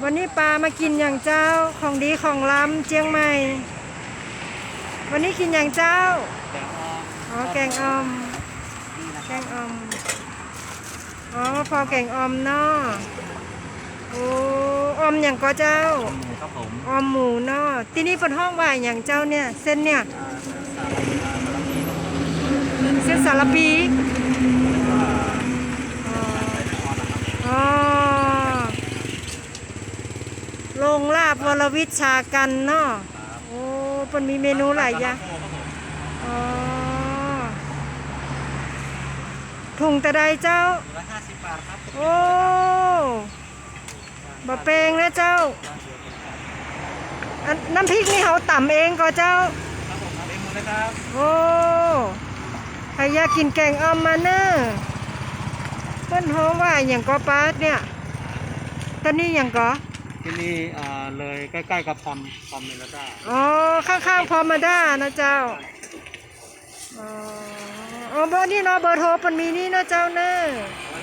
วันนี้ปลามากินอย่างเจ้าของดีของล้ำเจียงใหม่ วันนี้กินอย่างเจ้า อ๋อแกงออม แกงออม อ๋อพอแกงออมเนาะโอ้ออมอย่างก็เจ้าครับผมออมหมูเนาะที่นี่เป็นห้องว่าอย่างเจ้าเนี่ย เส้นเนี่ย เส้นสารปีอ๋ออ๋อ โรงลาบวรวิชากันเนาะโอ้เป็นมีเมนูหลายอย่างอ๋อถุงแต่ใดเจ้าร้อยห้าสิบบาทครับโอ้บะเปงนะเจ้าอันน้ำพริกนี่เขาต่ำเองก็เจ้าครับผมทำเองหมดเลยครับโอ้ใครอยากกินแกงอ่อมมาเนอะเปิ้นฮ้องว่าอย่างก็ปาดเนี่ยตอนนี้อย่างก็ ที่นี่อ่าเลยใกล้ๆกับพอมพอมเมลดาอ๋อ ข้างๆพอมาด้านะเจ้า อ๋ออ๋อเบอร์นี่เนาะเบอร์โทรเป็นมีนี่นะเจ้าเนอะโอ้